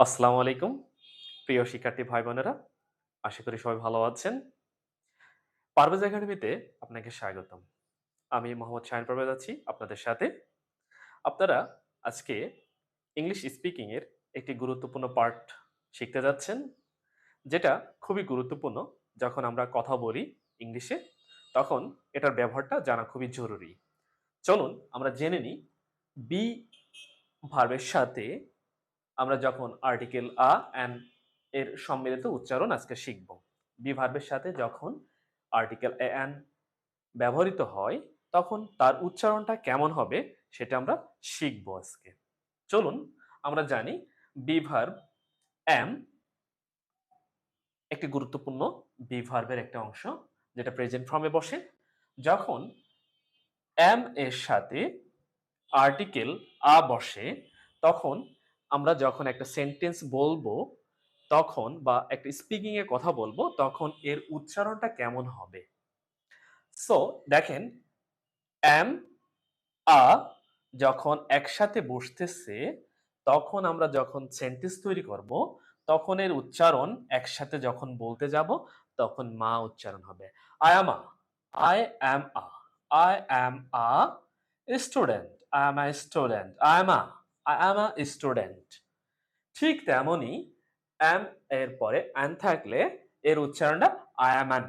আসসালামু আলাইকুম, প্রিয় শিক্ষার্থী ভাই বোনেরা আশা করি সবাই ভালো আছেন। পারভেজ একাডেমিতে আপনাকে স্বাগতম। আমি মোহাম্মদ শাহিন পারভেজ আছি আপনাদের সাথে। আপনারা আজকে ইংলিশ স্পিকিং এর একটি গুরুত্বপূর্ণ পার্ট শিখতে যাচ্ছেন, যেটা খুবই গুরুত্বপূর্ণ যখন আমরা কথা বলি ইংলিশে, তখন এটার ব্যবহারটা জানা খুবই জরুরি। চলুন আমরা জেনে নিই, বি, ভার্বের সাথে আমরা যখন আর্টিকেল আ অ্যান্ড এর সম্মিলিত উচ্চারণ আজকে শিখব। বি ভার্বের সাথে যখন আর্টিকেল এ অ্যান ব্যবহৃত হয়, তখন তার উচ্চারণটা কেমন হবে সেটা আমরা শিখব আজকে। চলুন, আমরা জানি বি ভার্ব অ্যাম একটি গুরুত্বপূর্ণ বি ভার্বের একটা অংশ যেটা প্রেজেন্ট ফর্মে বসে। যখন অ্যাম এর সাথে আর্টিকেল আ বসে, তখন আমরা যখন একটা সেন্টেন্স বলব, তখন বা একটা স্পিকিং এ কথা বলব, তখন এর উচ্চারণটা কেমন হবে? সো দেখেন এম আ যখন একসাথে বসতেছে, তখন আমরা যখন সেন্টেন্স তৈরি করব, তখন এর উচ্চারণ একসাথে যখন বলতে যাব, তখন মা উচ্চারণ হবে। I am a I am a I am a student I am a student I am a I am a student ঠিক তেমনই অ্যাম এর পরে অ্যান থাকলে এর উচ্চারণটা আই অ্যামান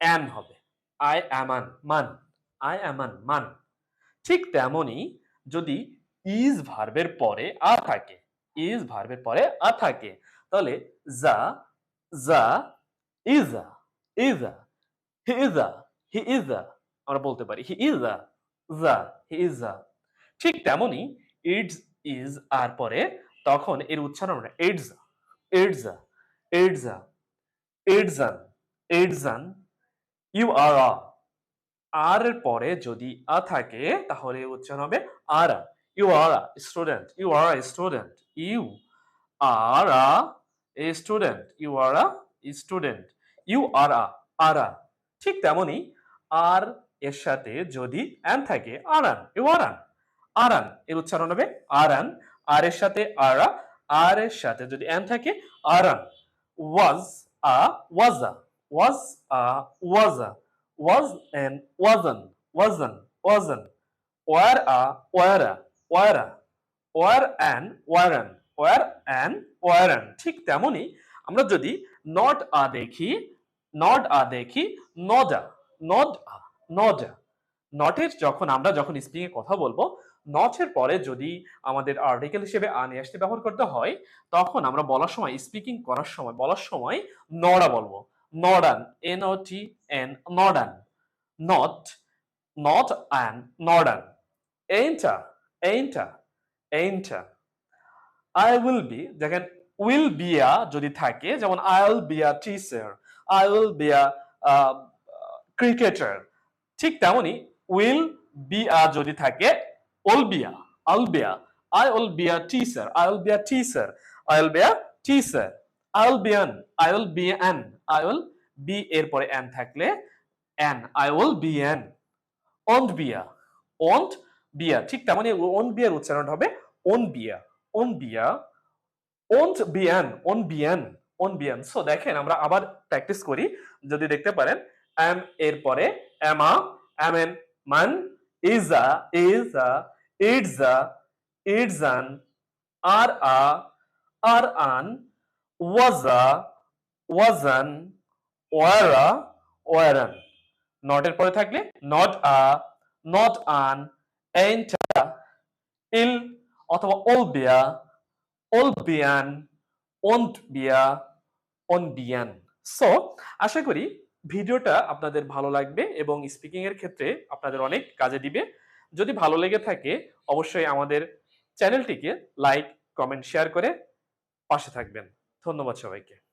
অ্যান হবে। I am an man I am an মান ঠিক তেমনই যদি ইজ ভার্বের পরে আ থাকে ইজ ভার্বের পরে আ থাকে, তাহলে যা যা ইজা ইজা হি ইজা হি ইজা আমরা বলতে পারি হি ইজা যা হি ইজা ঠিক তেমনই ইডস ইজ আর পরে তখন এর উচ্চারণ আমরা এডজা এডজা এডজা এডজান এডজান ইউ আর আর এর পরে যদি আ থাকে, তাহলে উচ্চারণ হবে are a you are a student you are a student you are a student you are a student you are a are a ঠিক তেমনি আর এর সাথে যদি অ্যান থাকে আরান ইউ আরান আরান, এর উচ্চারণ হবে আরান। আর এর সাথে আরা, আর এর সাথে যদি অ্যান থাকে, Aran. Was a was a, was a was a, was n wasn't wasn't wasn't. Were a were a were a. Were an were an, were an were an, ঠিক তেমনি আমরা যদি নট আ দেখি, not a দেখি নজা নদ আ নজা নটের যখন আমরা যখন স্পিং এ কথা বলব নটের পরে যদি আমাদের আর্টিকেল হিসেবে আ নিয়ে আসতে ব্যবহার করতে হয়, তখন আমরা বলার সময় স্পিকিং করার সময়, বলার সময় নড়া বলব। Not an N O T N not an not not an not an এইনটা এইটা এইনটা আই উইল বি দেখেন উইল বি আ যদি থাকে, যেমন I will be a teacher I will be a cricketer ঠিক তেমনি উইল বি আ যদি থাকে will be a will be a I be a teacher I be a teacher I be a teacher I be an I will be an I will be এর পরে an থাকলে an I will be an won't be a won't be a ঠিক তেমনি on বিয়ার উচ্চারণ হবে on বিয়া on বিয়া won't Beant on Beant on Beant so দেখেন আমরা আবার প্র্যাকটিস করি, যদি দেখতে পারেন এম এর পরে এমা এন মান ইজা ইজা ইডজা ইডজান আর আ আর আন ওয়াজা ওয়াজান ওয়ারা ওয়ারান নটের পরে থাকলে? নট আ নট আন এন্টা ইল অথবা ওল বিয়া ওল বিয়ান ওন্ট বিয়া অন বিয়ান সো আশা করি ভিডিওটা আপনাদের ভালো লাগবে এবং স্পিকিং এর ক্ষেত্রে আপনাদের অনেক কাজে দিবে। যদি ভালো লেগে থাকে, অবশ্যই আমাদের চ্যানেলটিকে লাইক কমেন্ট শেয়ার করে পাশে থাকবেন। ধন্যবাদ সবাইকে।